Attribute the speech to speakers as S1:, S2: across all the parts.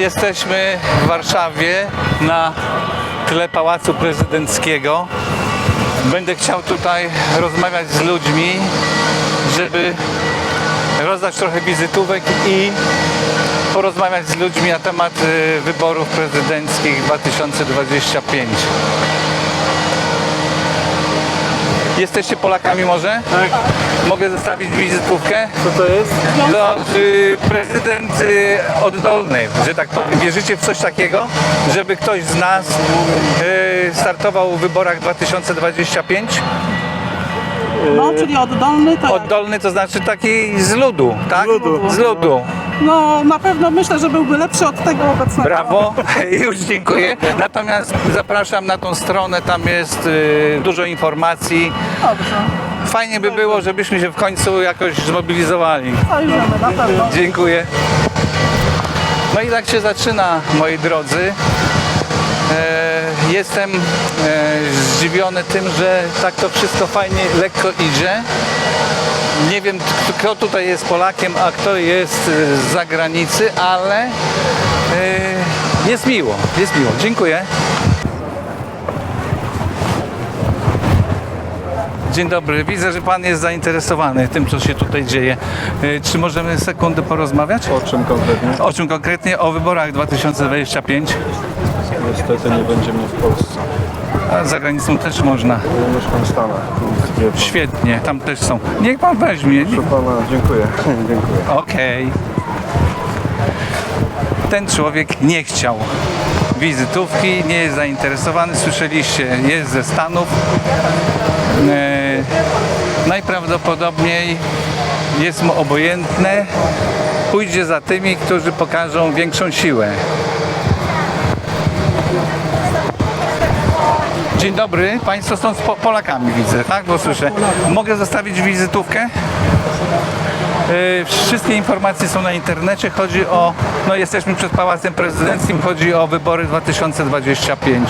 S1: jesteśmy w Warszawie na tle Pałacu Prezydenckiego. Będę chciał tutaj rozmawiać z ludźmi, żeby rozdać trochę wizytówek i porozmawiać z ludźmi na temat y, wyborów prezydenckich 2025. Jesteście Polakami może?
S2: Tak.
S1: Mogę zostawić wizytówkę?
S2: Co to jest?
S1: No, y, prezydent y, oddolny, że tak powiem. Wierzycie w coś takiego, żeby ktoś z nas y, startował w wyborach 2025?
S3: No, czyli oddolny to jak?
S1: Oddolny to znaczy taki z ludu, tak?
S2: Z ludu.
S1: Z ludu.
S3: No, na pewno myślę, że byłby lepszy od tego obecnego.
S1: Brawo, już dziękuję. Natomiast zapraszam na tą stronę, tam jest y, dużo informacji.
S3: Dobrze,
S1: Fajnie by było, żebyśmy się w końcu jakoś zmobilizowali.
S3: zajrzymy na pewno.
S1: Dziękuję. No i tak się zaczyna, moi drodzy. E, jestem e, zdziwiony tym, że tak to wszystko fajnie, lekko idzie. Nie wiem, kto tutaj jest Polakiem, a kto jest e, z zagranicy, ale e, jest miło, jest miło. Dziękuję. Dzień dobry, widzę, że Pan jest zainteresowany tym, co się tutaj dzieje. E, Czy możemy sekundę porozmawiać?
S2: O czym konkretnie?
S1: O czym konkretnie? O wyborach 2025.
S2: Niestety nie będzie mnie w Polsce.
S1: A za granicą też można.
S2: Mieszkam więc wie pan.
S1: Świetnie, tam też są. Niech Pan weźmie.
S2: Proszę pana, dziękuję. dziękuję.
S1: Okej. Ten człowiek nie chciał wizytówki, nie jest zainteresowany. Słyszeliście, jest ze Stanów. E, najprawdopodobniej jest mu obojętne. Pójdzie za tymi, którzy pokażą większą siłę. Dzień dobry, Państwo są z Po- Polakami, widzę, tak? Bo słyszę. Mogę zostawić wizytówkę? E, Wszystkie informacje są na internecie. Chodzi o, no jesteśmy przed Pałacem Prezydenckim, chodzi o wybory 2025.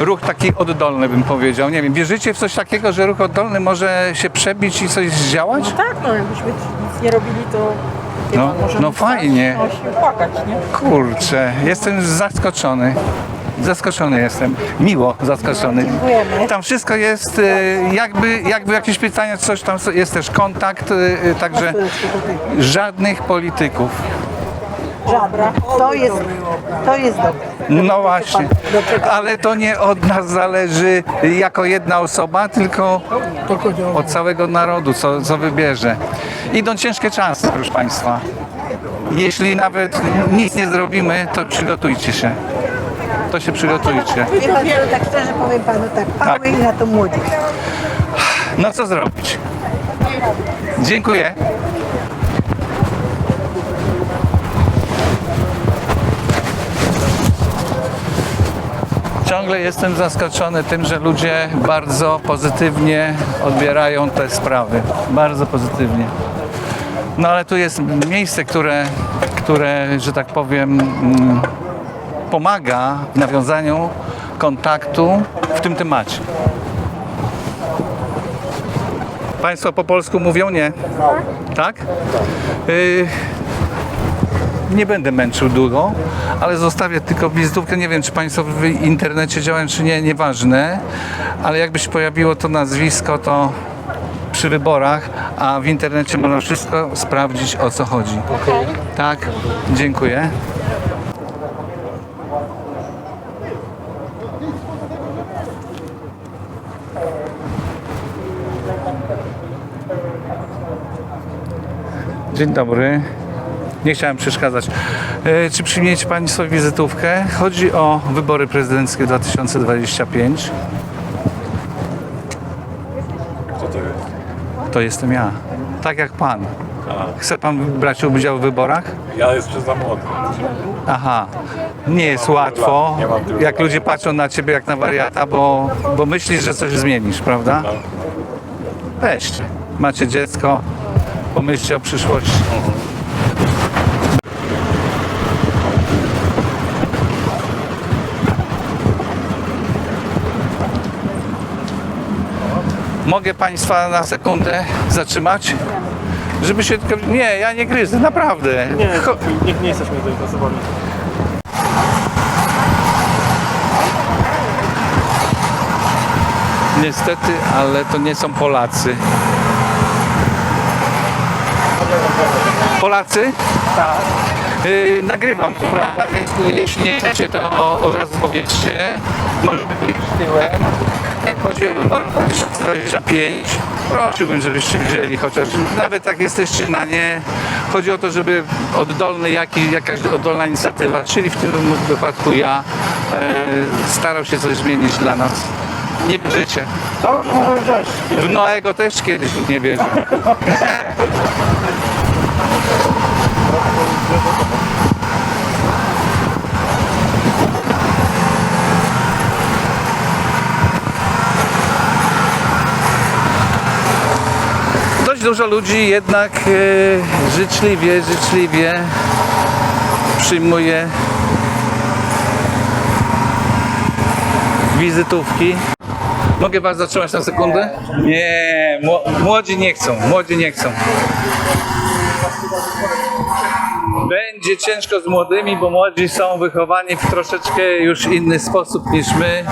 S1: Ruch taki oddolny bym powiedział. Nie wiem, wierzycie w coś takiego, że ruch oddolny może się przebić i coś zdziałać?
S4: Tak, no jakbyśmy nic nie robili, to wie
S1: No,
S4: pan, możemy
S1: no fajnie.
S4: No, się płakać, nie?
S1: Kurczę, jestem zaskoczony. Zaskoczony jestem. Miło zaskoczony.
S4: Dziękujemy.
S1: Tam wszystko jest e, jakby, jakby jakieś pytania, coś tam jest też kontakt, e, e, także żadnych polityków.
S4: Żadna. To jest, to jest dobre.
S1: No właśnie, ale to nie od nas zależy jako jedna osoba, tylko od całego narodu, co, co wybierze. Idą ciężkie czasy, proszę Państwa. Jeśli nawet nic nie zrobimy, to przygotujcie się. To się przygotujcie.
S4: Wie pan, co, tak szczerze powiem panu tak, pały i na to młodzież.
S1: No co zrobić? Dziękuję. Ciągle jestem zaskoczony tym, że ludzie bardzo pozytywnie odbierają te sprawy. Bardzo pozytywnie. No ale tu jest miejsce, które, które że tak powiem, mm, pomaga w nawiązaniu kontaktu w tym temacie. Państwo po polsku mówią nie? Tak? Y, nie będę męczył długo, ale zostawię tylko wizytówkę. Nie wiem, czy Państwo w internecie działają, czy nie, nieważne, ale jakby się pojawiło to nazwisko, to przy wyborach, a w internecie można wszystko sprawdzić, o co chodzi. Tak? Dziękuję. Dzień dobry. Nie chciałem przeszkadzać. E, Czy przyjmiecie Państwo wizytówkę? Chodzi o wybory prezydenckie 2025.
S2: Co to jest?
S1: To jestem ja. Tak jak Pan. Chce Pan brać udział w wyborach?
S2: Ja jestem za młody.
S1: Aha. Nie jest łatwo, jak ludzie patrzą na Ciebie jak na wariata, bo, bo myślisz, że coś zmienisz, prawda?
S2: No.
S1: Weźcie. Macie dziecko, pomyśleć o przyszłości. Mogę Państwa na sekundę zatrzymać? Żeby się tylko... Nie, ja nie gryzę, naprawdę.
S2: Nie, nie, nie jesteśmy zainteresowani.
S1: Niestety, ale to nie są Polacy. Polacy? Tak. Yy, nagrywam, prawda, więc jeśli nie chcecie, to od razu powiedzcie. Może być tyłem. Jak chodzi o 25, prosiłbym, żebyście wzięli chociaż, nawet jak jesteście na nie, chodzi o to, żeby oddolny, jaki, jakaś oddolna inicjatywa, czyli w tym wypadku ja, e, starał się coś zmienić dla nas. Nie bierzecie. To może też. W Noego też kiedyś nie wierzę. Dość dużo ludzi jednak e, życzliwie, życzliwie przyjmuje wizytówki. Mogę Was zatrzymać na sekundę? Nie, mło- młodzi nie chcą, młodzi nie chcą. Będzie ciężko z młodymi, bo młodzi są wychowani w troszeczkę już inny sposób niż my.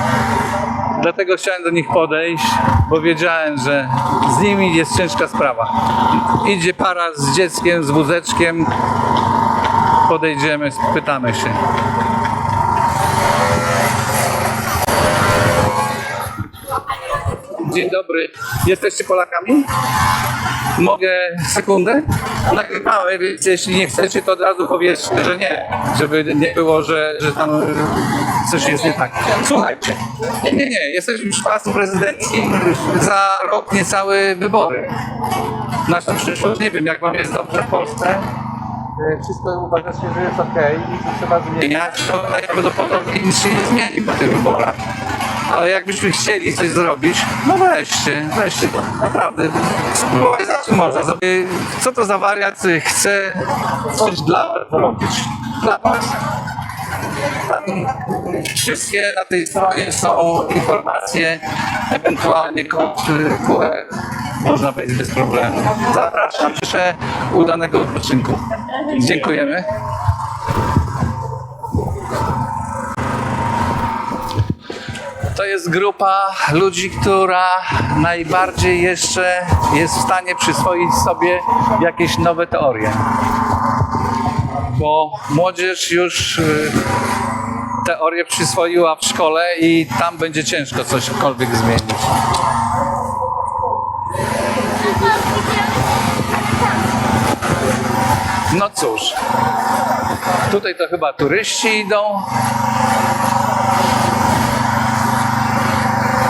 S1: Dlatego chciałem do nich podejść, bo wiedziałem, że z nimi jest ciężka sprawa. Idzie para z dzieckiem, z wózeczkiem. Podejdziemy, spytamy się. Dzień dobry. Jesteście Polakami? Mogę sekundę? Nagrywamy, więc jeśli nie chcecie, to od razu powiedzcie, że nie. Żeby nie było, że, że tam coś jest nie tak. Słuchajcie. Nie, nie, nie. Jesteśmy już w pasu prezydenckim. Za rok niecałe wybory. Nasza przyszłość, nie wiem, jak wam jest dobrze w Polsce. Wszystko uważacie, że jest ok i że trzeba zmieniać, to najprawdopodobniej nic się nie zmieni po tych wyborach. Ale jakbyśmy chcieli coś zrobić, no weźcie, weźcie, naprawdę. Spróbować za czym można. Co to za wariat chce coś dla was zrobić? Dla was? Wszystkie na tej stronie są informacje, ewentualnie kod QR. Można wejść bez problemu. Zapraszam. Życzę udanego odpoczynku. Dziękujemy. To jest grupa ludzi, która najbardziej jeszcze jest w stanie przyswoić sobie jakieś nowe teorie. Bo młodzież już y, teorię przyswoiła w szkole i tam będzie ciężko cośkolwiek zmienić. No cóż, tutaj to chyba turyści idą.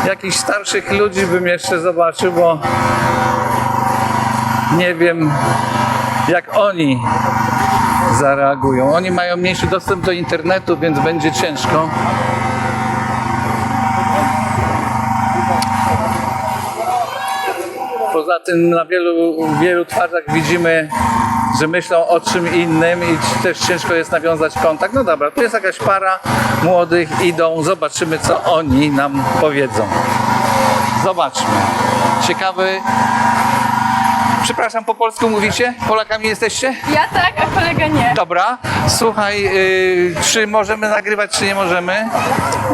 S1: Jakichś starszych ludzi bym jeszcze zobaczył, bo nie wiem jak oni zareagują. Oni mają mniejszy dostęp do internetu, więc będzie ciężko. Poza tym na wielu, wielu twarzach widzimy, że myślą o czym innym i też ciężko jest nawiązać kontakt. No dobra, tu jest jakaś para młodych, idą, zobaczymy co oni nam powiedzą. Zobaczmy. Ciekawy. Przepraszam, po polsku mówicie? Polakami jesteście?
S5: Ja tak, a kolega nie.
S1: Dobra, słuchaj, yy, czy możemy nagrywać, czy nie możemy?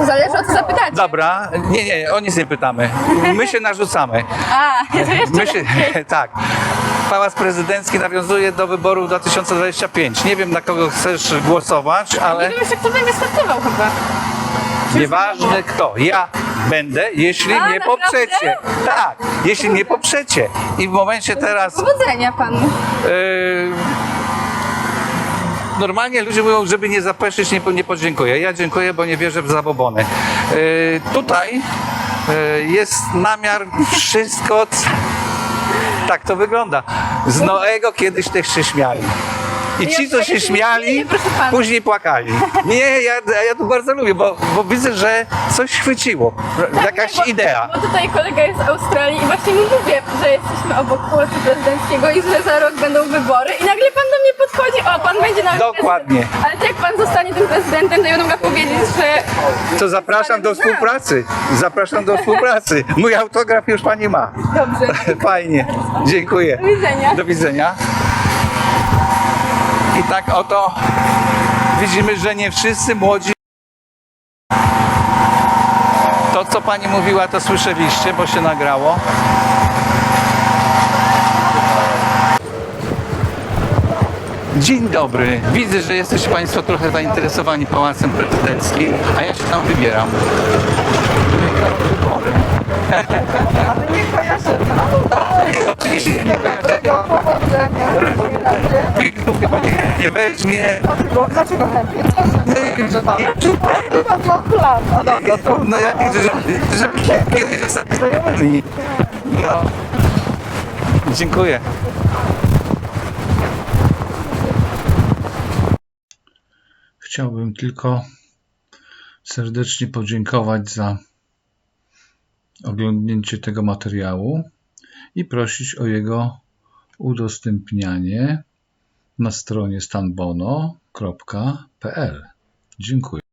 S5: Zależy o co.
S1: Dobra, nie, nie, o nic nie pytamy. My się narzucamy.
S5: A, to jeszcze
S1: My się, tak. Pałac prezydencki nawiązuje do wyborów 2025. Nie wiem, na kogo chcesz głosować,
S5: Nie
S1: ale
S5: wiem jeszcze kto będzie startował chyba.
S1: nieważne kto. Ja będę, jeśli
S5: A,
S1: nie
S5: naprawdę?
S1: poprzecie. Tak, jeśli nie poprzecie. I w momencie teraz
S5: Powodzenia panu.
S1: Yy, Normalnie ludzie mówią, żeby nie zapeszyć, nie, nie podziękuję. Ja dziękuję, bo nie wierzę w zabobony. Yy, tutaj yy, jest namiar wszystko. c- Tak to wygląda. Z Noego kiedyś też się śmiali. I ci, co się śmiali, później płakali. Nie, ja, ja to bardzo lubię, bo, bo widzę, że coś chwyciło. Jakaś
S5: bo,
S1: idea.
S5: Bo tutaj kolega jest z Australii i właśnie mu mówię, że jesteśmy obok Pałacu Prezydenckiego i że za rok będą wybory i nagle pan do mnie podchodzi, o pan będzie na
S1: Dokładnie.
S5: Ale to jak pan zostanie tym prezydentem, to ja będę mogła powiedzieć, że
S1: To zapraszam do współpracy. Zapraszam do współpracy. Mój autograf już pani ma.
S5: dobrze.
S1: Fajnie. Dziękuję.
S5: Do widzenia.
S1: Do widzenia. I tak oto widzimy, że nie wszyscy młodzi To, co pani mówiła, to słyszeliście, bo się nagrało. Dzień dobry. Widzę, że jesteście Państwo trochę zainteresowani Pałacem Prezydenckim, a ja się tam wybieram. Nie kojarzę. Nie
S3: chętnie?
S1: No ja widzę, że, No. Dziękuję. Chciałbym tylko serdecznie podziękować za oglądnięcie tego materiału i prosić o jego udostępnianie na stronie stanbono.pl. Dziękuję.